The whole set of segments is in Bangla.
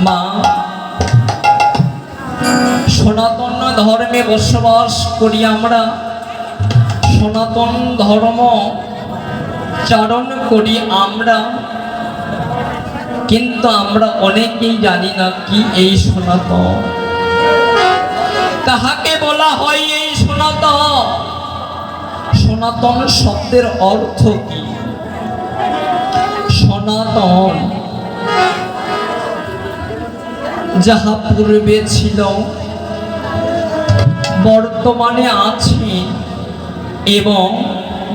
মা। সনাতন ধর্মে বসবাস করি আমরা। সনাতন ধর্ম চারণ করি আমরা। কিন্তু আমরা অনেকেই জানি না কি এই সনাতন। তাহাকে বলা হয় এই সনাতন? সনাতন শব্দের অর্থ কি? সনাতন। যাহা পূর্বে ছিল, বর্তমানে আছে এবং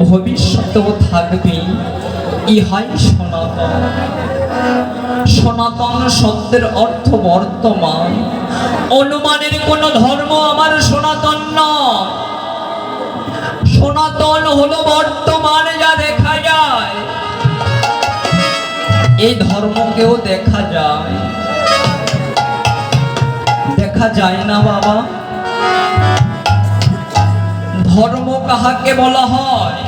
ভবিষ্যতেও থাকবে, ইহাই সনাতন। সনাতন শব্দের অর্থ বর্তমান। অনুমানের কোন ধর্ম আমার সনাতন নয় সনাতন হলো বর্তমানে যা দেখা যায়। এই ধর্মকেও দেখা যায়। দেখা যায় না বাবা। ধর্ম কাহাকে বলা হয়?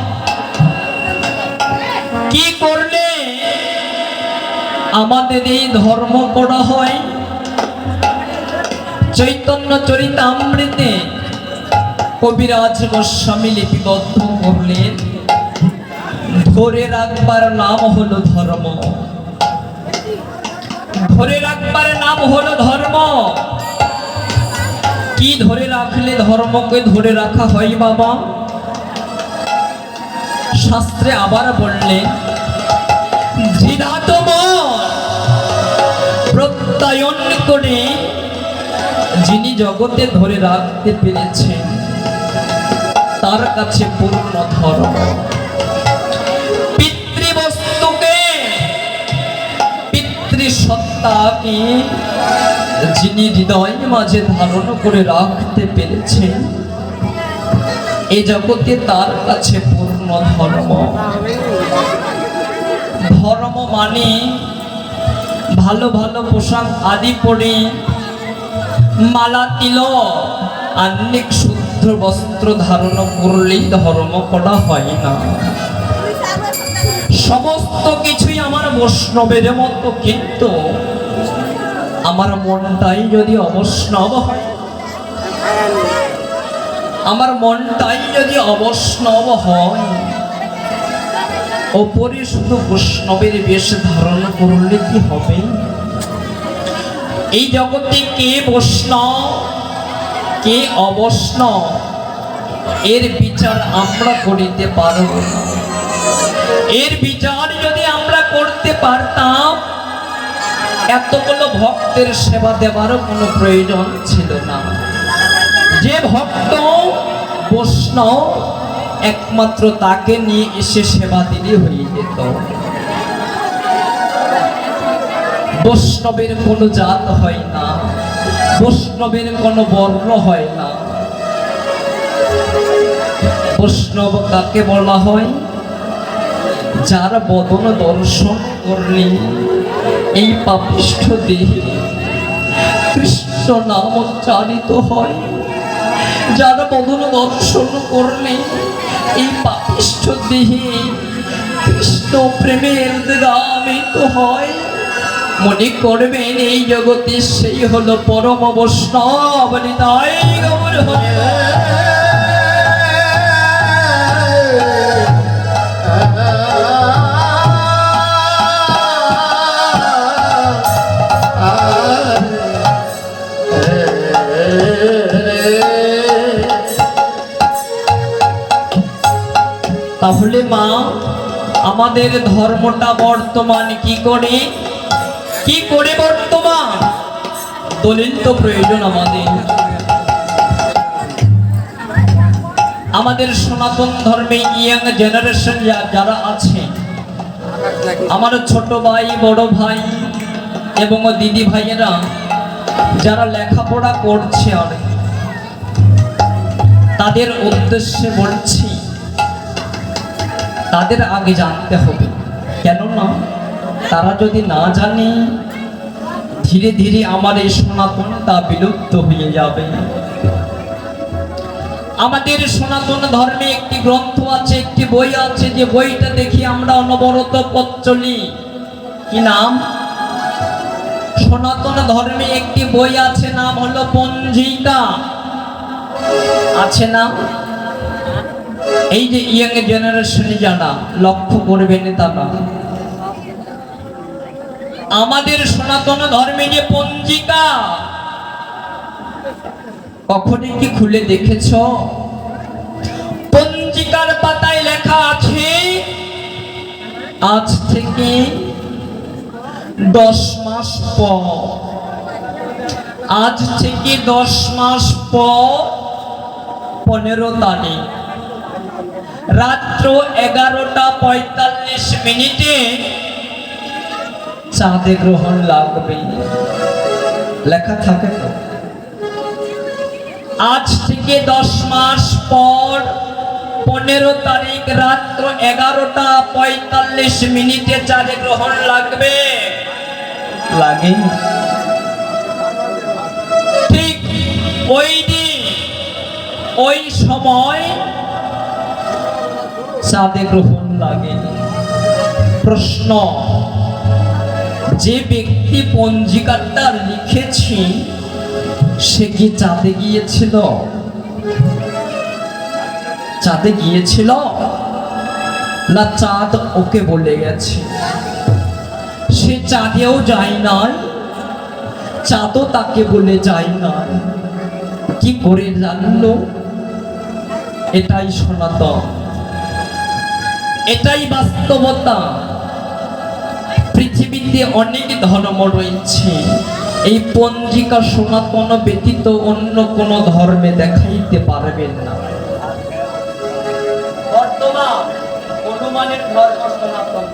কি করলে আমাদের এই ধর্ম করা হয়? চৈতন্য চরিতামৃতে কবিরাজ গোস্বামী লিপিবদ্ধ করলেন। ধরে রাখবার নাম হলো ধর্ম। ধরে রাখবার নাম হলো ধর্ম। কি ধরে রাখলে ধর্মকে ধরে রাখা হয় বাবা? শাস্ত্রে আবার বললেন প্রত্যয়ন করে যিনি জগতে ধরে রাখতে পেরেছেন, তার কাছে পূর্ণ ধর্ম। পিতৃবস্তুকে, পিতৃসত্তাকে যিনি হৃদয় মাঝে ধারণ করে রাখতে পেরেছেন, এ জগতে তার কাছে পূর্ণ ধর্ম। ধর্ম মানে ভালো ভালো পোশাক আদি পরে মালা তিল আন্নিক শুদ্ধ বস্ত্র ধারণ করলেই ধর্ম করা হয় না। সমস্ত কিছুই আমার বৈষ্ণবের মতো, কিন্তু আমার মনটাই যদি অবৈষ্ণব হয়, আমার মনটাই যদি অবৈষ্ণব হয়, ওপরে শুধু বৈষ্ণবের বেশ ধারণ করলে কি হবে? এই জগতে কে বৈষ্ণব, কে অবৈষ্ণব, এর বিচার আমরা করিতে পারব এর বিচার যদি আমরা করতে পারতাম এতগুলো ভক্তের সেবা দেওয়ারও কোনো প্রয়োজন ছিল না। যে ভক্ত বৈষ্ণব একমাত্র তাকে নিয়ে এসে সেবা দিলে হয়ে যেত। বৈষ্ণবের কোনো জাত হয় না, বৈষ্ণবের কোনো বর্ণ হয় না। বৈষ্ণব কাকে বলা হয়? যার বদন দর্শন করলে এই পাপিষ্ঠ দেহে কৃষ্ণ নাম উচ্চারিত হয়, যার বদন দর্শন করলে এই পাপিষ্ঠ দেহে কৃষ্ণ প্রেমের গামিত হয় মনে করবেন এই জগতে সেই হলো পরম বৈষ্ণব নিতাই গৌর হরে। তাহলে মা, আমাদের ধর্মটা বর্তমান কি করে? কি করে বর্তমান? দলিল তো প্রয়োজন আমাদের। আমাদের সনাতন ধর্মে ইয়াং জেনারেশন যারা আছে, আমার ছোট ভাই, বড় ভাই এবং দিদি ভাইয়েরা, যারা লেখাপড়া করছে আর তাদের উদ্দেশ্যে বলছি তাদের আগে জানতে হবে। কেননা তারা যদি না জানে, ধীরে ধীরে আমার এই সনাতন তা বিলুপ্ত হয়ে যাবে। আমাদের সনাতন ধর্মে একটি গ্রন্থ আছে, একটি বই আছে, যে বইটা দেখি আমরা অনবরত পথ কি নাম? সনাতন ধর্মে একটি বই আছে, নাম হলো পঞ্জিকা। আছে না এই যে ইয়াং জেনারেশনে যারা, লক্ষ্য করবেন তারা, আমাদের সনাতন ধর্মে যে পঞ্জিকা, কখনই কি খুলে দেখেছ? পঞ্জিকার পাতায় লেখা আছে, আজ থেকে দশ মাস পর, আজ থেকে দশ মাস পর পনেরো তারিখ। রাত্র এগারোটা পঁয়তাল্লিশ মিনিটে চাঁদে গ্রহণ লাগবে। লেখা থাকে তো? আজ থেকে দশ মাস পর পনেরো তারিখ রাত্র এগারোটা পঁয়তাল্লিশ মিনিটে চাঁদে গ্রহণ লাগবে। লাগে? ঠিক ওই দিন, ওই সময় চাঁদে গ্রহণ লাগে প্রশ্ন, যে ব্যক্তি পঞ্জিকাটা লিখেছি, সে কি চাঁদে গিয়েছিল? চাঁদে গিয়েছিল? না চাঁদ ওকে বলে গেছে? সে চাঁদেও যায় নাই, চাঁদও তাকে বলে যায় নাই। কি করে জানলো? এটাই সনাতন এটাই বাস্তবতা। পৃথিবীতে অনেক ধর্ম রয়েছে। এই পঞ্জিকা সনাতন ব্যতীত অন্য কোন ধর্মে দেখাইতে পারবেন না। বর্তমান অনুমানের ধর্ম সনাতন।